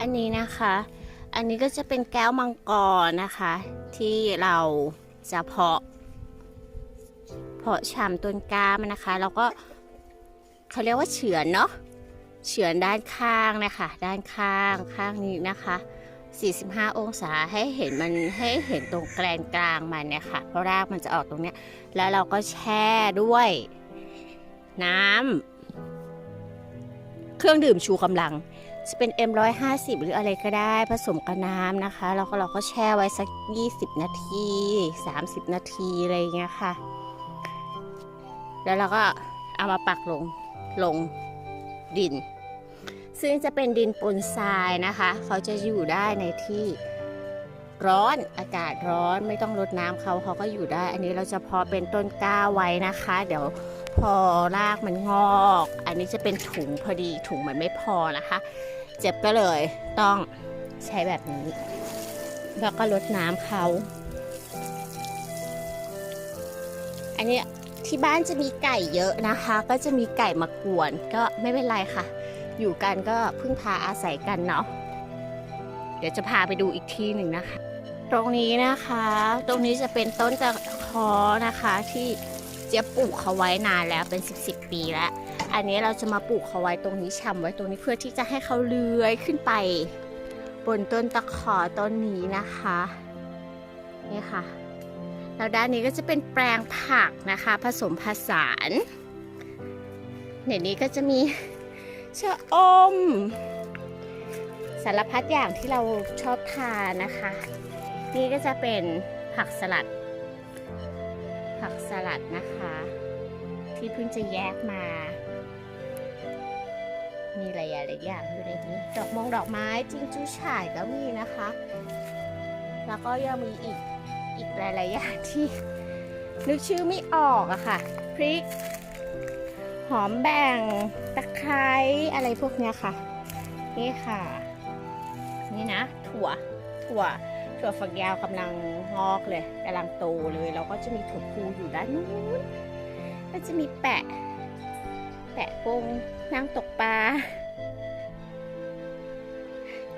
อันนี้นะคะ อันนี้ก็จะเป็นแก้วมังกรนะคะ ที่เราจะเพาะ เพาะชำต้นกล้ามันนะคะ แล้วก็เขาเรียกว่าเฉือนเนาะเฉือนด้านข้างนะคะ ด้านข้างข้างนี้นะคะ 45 องศาให้เห็นมันให้เห็นตรงแกลนกลางมันเนี่ยค่ะ เพราะรากมันจะออกตรงเนี้ย แล้วเราก็แช่ด้วย น้ำเครื่องดื่มชูกำลัง จะเป็น M150 หรืออะไรก็ได้ผสมกับน้ำนะคะ แล้วก็เราก็แช่ไว้สัก 20 นาที 30 นาทีอะไรเงี้ยค่ะ แล้วเราก็เอามาปักลงลงดิน ซึ่งจะเป็นดินปนทรายนะคะ เขาจะอยู่ได้ในที่ ร้อนอากาศร้อนไม่ต้องรดน้ำเขาเขาก็อยู่ได้ อันนี้เราจะพาะเป็นต้นกล้าไว้นะคะ เดี๋ยวพอรากมันงอก อันนี้จะเป็นถุงพอดีถุงมันไม่พอนะคะ เจ็บก็เลยต้องใช้แบบนี้ แล้วก็รดน้ำเขาอันนี้ที่บ้านจะมีไก่เยอะนะคะ ก็จะมีไก่มากวนก็ไม่เป็นไรค่ะ อยู่กันก็พึ่งพาอาศัยกันเนาะ ดี๋ยวจะพาไปดูอีกที่หนึ่งนะคะ ตรงนี้นะคะ ตรงนี้จะเป็นต้นตะคอนะคะที่เจี๊ยบปลูกเขาไว้นานแล้วเป็น 10บสปีแล้ว อันนี้เราจะมาปลูกเขาไว้ตรงนี้ชำไว้ตรงนี้เพื่อที่จะให้เขาเลื้อยขึ้นไป บนต้นตะขอต้นนี้นะคะนี่ค่ะแล้วด้านนี้ก็จะเป็นแปลงผักนะคะ ผสมผสานในนี้ก็จะมีชะอม สารพัดอย่างที่เราชอบทานนะคะ นี่ก็จะเป็นผักสลัด ผักสลัดนะคะ ที่เพิ่งจะแยกมา มีหลายอย่างหลายอย่างอยู่ในนี้ดอกมงดอกไม้จิงจู้ฉ่ายก็มีนะคะ แล้วก็ยังมีอีกอีกหลายๆอย่างที่นึกชื่อไม่ออกอะค่ะพริก หอมแบ่งตะไคร้อะไรพวกเนี้ยค่ะ นี่ค่ะ นี่นะ ถั่ว ถั่ว ถั่วฝักยาวกำลังงอกเลยกำลังโตเลยแล้วก็จะมีถั่วพูอยู่ด้านนู้นก็จะมีแปะ แปะปงนั่งตกปลา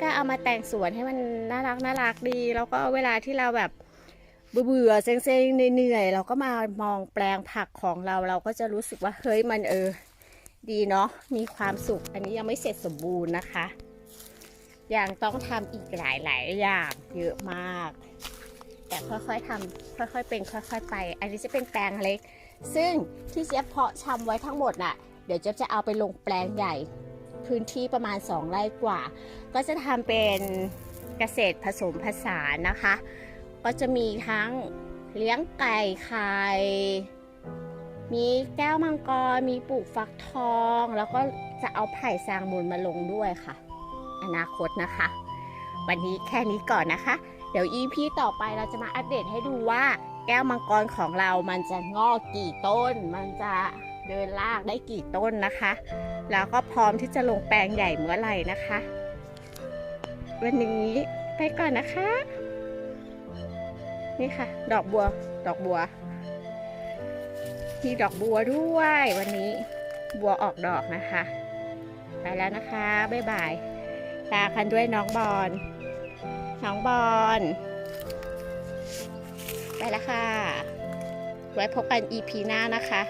ก็เอามาแต่งสวนให้มันน่ารักน่ารักดี แล้วก็เวลาที่เราแบบเบื่อๆเซ็งๆเหนื่อยๆเราก็มามองแปลงผักของเราเราก็จะรู้สึกว่าเฮ้ยมันเออ ดีเนาะมีความสุขอันนี้ยังไม่เสร็จสมบูรณ์นะคะ ยังต้องทำอีกหลาย ๆ อย่างเยอะมาก แต่ค่อย ๆทำค่อย ๆ เป็นค่อย ๆ ไป อันนี้จะเป็นแปลงเล็ก ซึ่งที่เจี๊ยบเพาะชำไว้ทั้งหมดน่ะ เดี๋ยวเจ๊จะเอาไปลงแปลงใหญ่ พื้นที่ประมาณ 2 ไร่กว่า ก็จะทำเป็นเกษตรผสมผสานนะคะ ก็จะมีทั้งเลี้ยงไก่ไข่มีแก้วมังกร มีปลูกฟักทอง แล้วก็จะเอาไผ่ซางมูลมาลงด้วยค่ะ อนาคตนะคะ วันนี้แค่นี้ก่อนนะคะ เดี๋ยว EP ต่อไปเราจะมาอัปเดตให้ดูว่าแก้วมังกรของเรามันจะงอกกี่ต้น มันจะเดินลากได้กี่ต้นนะคะ แล้วก็พร้อมที่จะลงแปลงใหญ่เมื่อไหร่นะคะ วันนี้ไปก่อนนะคะ นี่ค่ะ ดอกบัว ดอกบัว มีดอกบัวด้วย วันนี้บัวออกดอกนะคะ ไปแล้วนะคะ บ๊ายบาย ตาคันด้วยน้องบอลน้องบอลไปแล้วค่ะ ไว้พบกัน EP หน้านะคะ